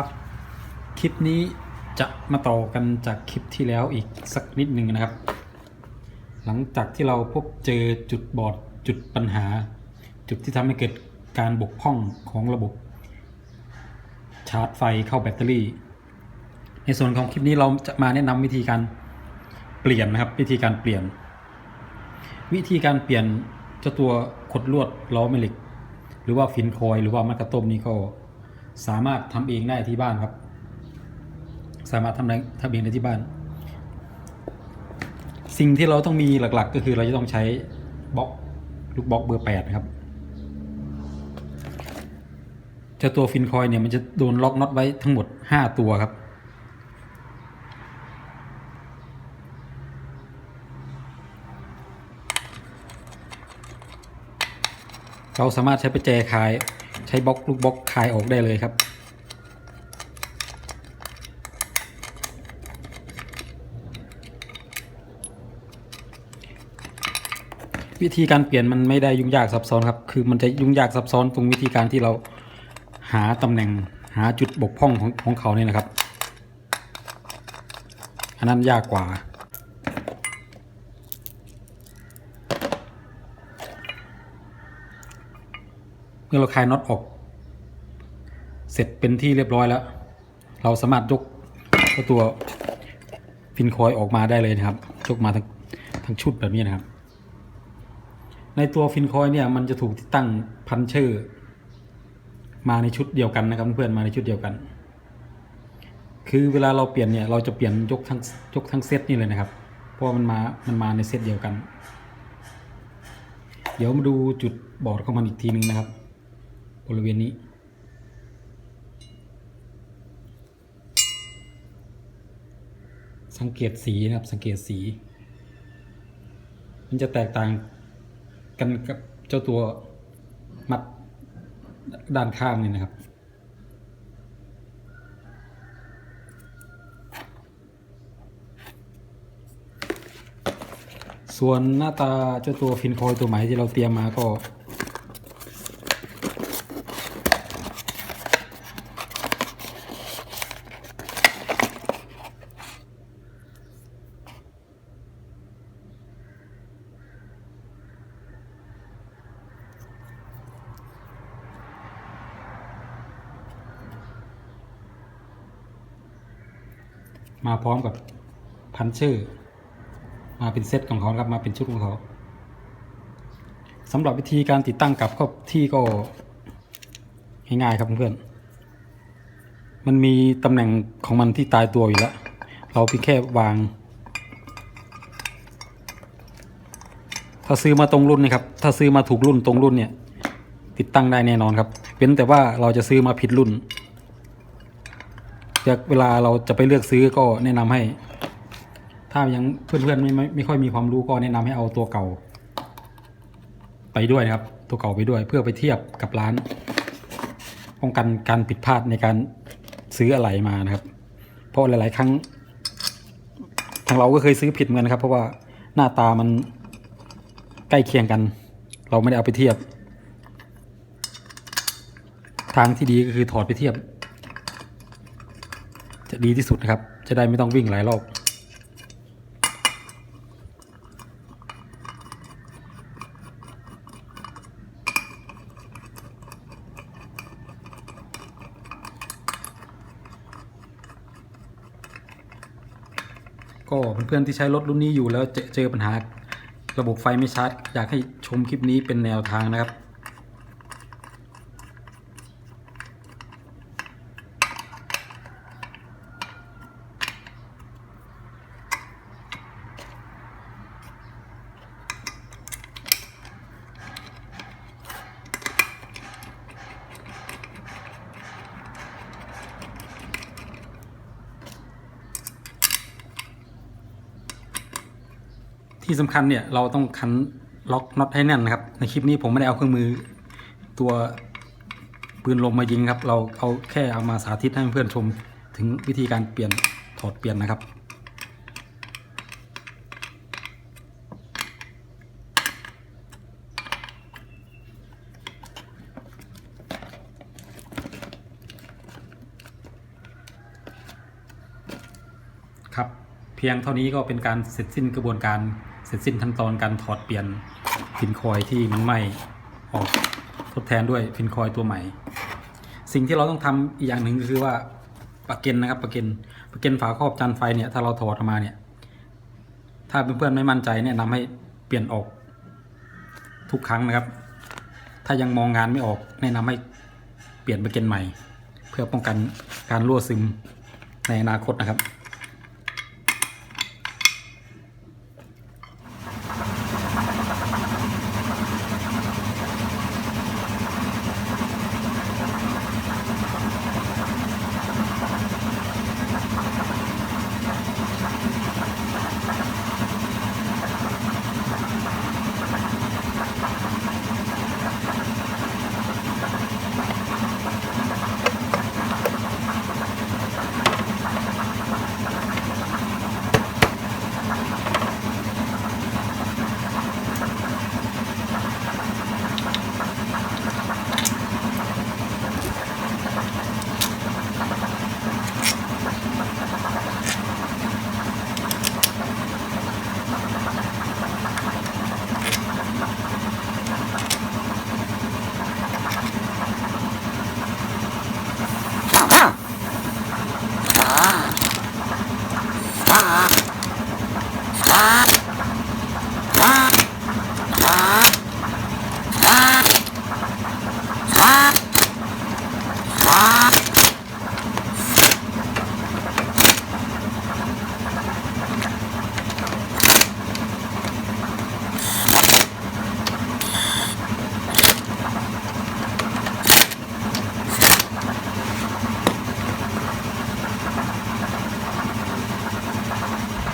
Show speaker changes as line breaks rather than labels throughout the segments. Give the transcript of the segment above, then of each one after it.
ครับ คลิปนี้จะมาต่อกันจากคลิปที่แล้วอีกสักนิดหนึ่งนะครับ หลังจากที่เราพบเจอจุดบอดจุดปัญหา จุดที่ทำให้เกิดการบกพร่องของระบบ ชาร์จไฟเข้าแบตเตอรี่ ในส่วนของคลิปนี้เราจะมาแนะนำวิธีการเปลี่ยนนะครับ วิธีการเปลี่ยน วิธีการเปลี่ยนเจ้าตัวขดลวดล้อแม่เหล็ก หรือว่าฟินคอยหรือว่ามัดกระต้มนี่ก็ สามารถทำเองได้ที่บ้านครับ สามารถทำได้ทำเองได้ที่บ้าน สิ่งที่เราต้องมีหลัก ๆ ก็คือเราจะต้องใช้บล็อกลูกบล็อกเบอร์8นะครับเจ้าตัวฟินคอยเนี่ยมันจะโดนล็อกน็อตไว้ทั้งหมด5ตัวครับเราสามารถใช้ประแจคาย ใช้บล็อกลูกบล็อกคายออกได้เลยครับ วิธีการเปลี่ยนมันไม่ได้ยุ่งยากซับซ้อนครับ คือมันจะยุ่งยากซับซ้อนตรงวิธีการที่เราหาตำแหน่งหาจุดบกพร่องของของเขาเนี่ยนะครับ อันนั้นยากกว่า เมื่อเราคลายน็อตออก เสร็จเป็นที่เรียบร้อยแล้ว เราสามารถยกตัวฟินคอยออกมาได้เลยนะครับยกมาทั้งทั้งชุดแบบนี้นะครับ ในตัวฟินคอยเนี่ยมันจะถูกติดตั้งพันเชอร์มาในชุดเดียวกันนะครับเพื่อนมาในชุดเดียวกัน คือเวลาเราเปลี่ยนเนี่ยเราจะเปลี่ยนยกทั้งยกทั้งเซตนี่เลยนะครับ เพราะมันมามันมาในเซตเดียวกัน เดี๋ยวมาดูจุดบอดของมันอีกทีหนึ่งนะครับ บริเวณนี้ สังเกตสีนะครับ สังเกตสี มันจะแตกต่างกันกับเจ้าตัวมัดด้านข้างนี่นะครับส่วนหน้าตาเจ้าตัวฟินคอยตัวใหม่ที่เราเตรียมมาก็ มาพร้อมกับพันชอร์มาเป็นเซตของเขาครับมาเป็นชุดของเขาสำหรับวิธีการติดตั้งกับก็ที่ก็ง่ายๆครับเพื่อนๆมันมีตำแหน่งของมันที่ตายตัวอยู่แล้ว เราเพียงแค่วาง ถ้าซื้อมาตรงรุ่นนะครับ ถ้าซื้อมาถูกรุ่นตรงรุ่นเนี่ย ติดตั้งได้แน่นอนครับ เป็นแต่ว่าเราจะซื้อมาผิดรุ่น จากเวลาเราจะไปเลือกซื้อก็แนะนำให้ ถ้ายังเพื่อนๆไม่ไม่ไม่ค่อยมีความรู้ก็แนะนำให้เอาตัวเก่า ไปด้วยนะครับ ตัวเก่าไปด้วยเพื่อไปเทียบกับร้านป้องกันการผิดพลาดในการซื้ออะไรมานะครับ เพราะหลาย ๆ ครั้ง ทางเราก็เคยซื้อผิดเหมือนกันครับ เพราะว่าหน้าตามันใกล้เคียงกัน เราไม่ได้เอาไปเทียบ ทางที่ดีก็คือถอดไปเทียบ จะดีที่สุดนะครับ จะได้ไม่ต้องวิ่งหลายรอบก็เพื่อนๆที่ใช้รถรุ่นนี้อยู่แล้วเจอเจอปัญหาระบบไฟไม่ชัดอยากให้ชมคลิปนี้เป็นแนวทางนะครับ ที่สำคัญเนี่ยเราต้องคันล็อกน็อตให้แน่นนะครับ ในคลิปนี้ผมไม่ได้เอาเครื่องมือตัวปืนลมมายิงครับ เราเอาแค่เอามาสาธิตให้เพื่อนชม ถึงวิธีการเปลี่ยนถอดเปลี่ยนนะครับ ครับ เพียงเท่านี้ก็เป็นการเสร็จสิ้นกระบวนการ เสร็จสิ้นขั้นตอนการถอดเปลี่ยนฟินคอยที่มันไหม้ออกทดแทนด้วยฟินคอยตัวใหม่ สิ่งที่เราต้องทำอีกอย่างหนึ่งก็คือว่าปลักเกนนะครับปลักเกนปลักเกนฝาครอบจานไฟเนี่ยถ้าเราถอดออกมาเนี่ย ถ้าเพื่อนๆไม่มั่นใจแนะนำให้เปลี่ยนออก ทุกครั้งนะครับ ถ้ายังมองงานไม่ออก แนะนำให้เปลี่ยนปลักเกนใหม่ เพื่อป้องกันการรั่วซึมในอนาคตนะครับ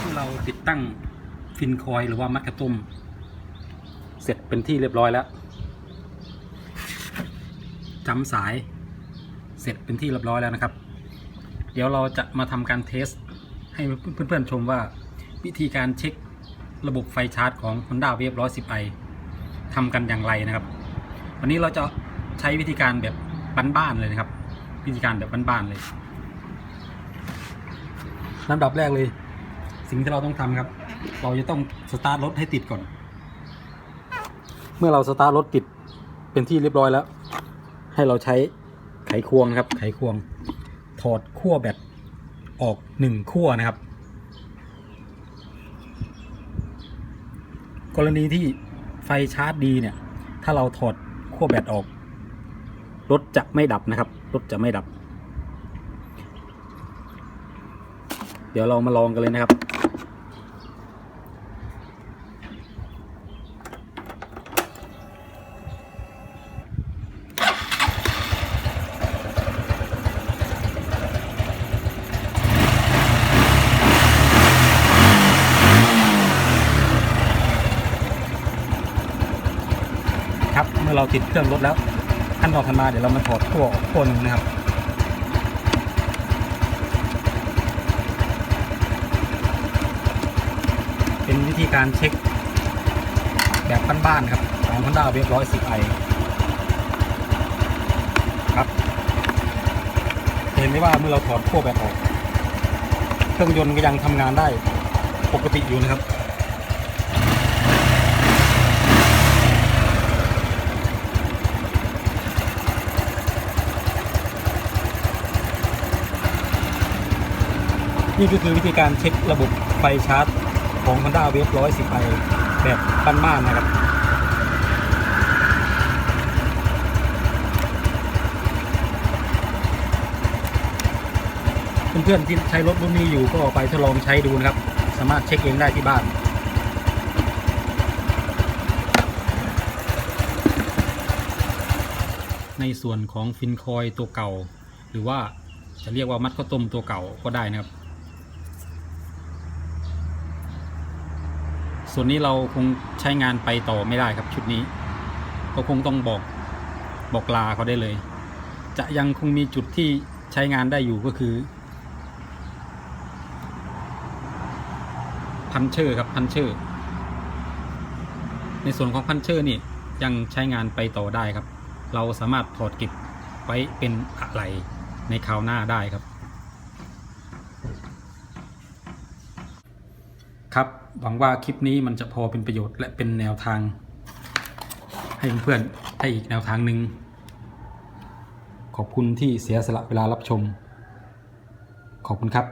ที่เราติดตั้งฟิน คอยหรือว่ามัดกระตุ้ม เสร็จเป็นที่เรียบร้อยแล้วจำสาย เสร็จเป็นที่เรียบร้อยแล้วนะครับ เดี๋ยวเราจะมาทำการเทส ให้เพื่อนๆชมว่า วิธีการเช็คระบบไฟชาร์จของ Honda Wave 110i ทำกันอย่างไรนะครับ วันนี้เราจะใช้วิธีการแบบบ้านๆเลยนะครับ วิธีการแบบบ้านๆเลยลำดับแรกเลย สิ่งที่เราต้องทำครับ เราจะต้องสตาร์ทรถให้ติดก่อน เมื่อเราสตาร์ทรถติดเป็นที่เรียบร้อยแล้ว ให้เราใช้ไขควงนะครับ ไขควง ถอดขั้วแบตออกหนึ่งขั้วนะครับ กรณีที่ไฟชาร์จดีเนี่ย ถ้าเราถอดขั้วแบตออก รถจะไม่ดับนะครับ รถจะไม่ดับ เดี๋ยวเรามาลองกันเลยนะครับ ครับ เมื่อเราติดเครื่องรถแล้ว ขั้นตอนถัดมาเดี๋ยวเรามาถอดขั้วออกขั้วหนึ่งนะครับเป็นวิธีการเช็คแบบบ้านๆครับของ Honda Wave 110i ครับเห็นไหมว่าเมื่อเราถอดขั้วแบบออก เครื่องยนต์ก็ยังทำงานได้ปกติอยู่นะครับ นี่ก็คือวิธีการเช็คระบบไฟชาร์จของ Honda Wave 110i แบบบ้านๆนะครับเพื่อนๆที่ใช้รถรุ่นนี้อยู่ก็ไปทดลองใช้ดูนะครับ สามารถเช็คเองได้ที่บ้านในส่วนของฟินคอยตัวเก่า หรือว่าจะเรียกว่ามัดข้าวต้มตัวเก่าก็ได้นะครับ ส่วนนี้เราคงใช้งานไปต่อไม่ได้ครับชุดนี้ ก็คงต้องบอกบอกลาเขาได้เลย จะยังคงมีจุดที่ใช้งานได้อยู่ก็คือ พันเชอร์ครับพันเชอร์ ในส่วนของพันเชอร์นี่ยังใช้งานไปต่อได้ครับ เราสามารถถอดเก็บไว้เป็นอะไรในคราวหน้าได้ครับ ครับ หวังว่าคลิปนี้มันจะพอเป็นประโยชน์และเป็นแนวทาง ให้เพื่อนๆได้อีกแนวทางหนึ่งขอบคุณที่เสียสละเวลารับชม ขอบคุณครับ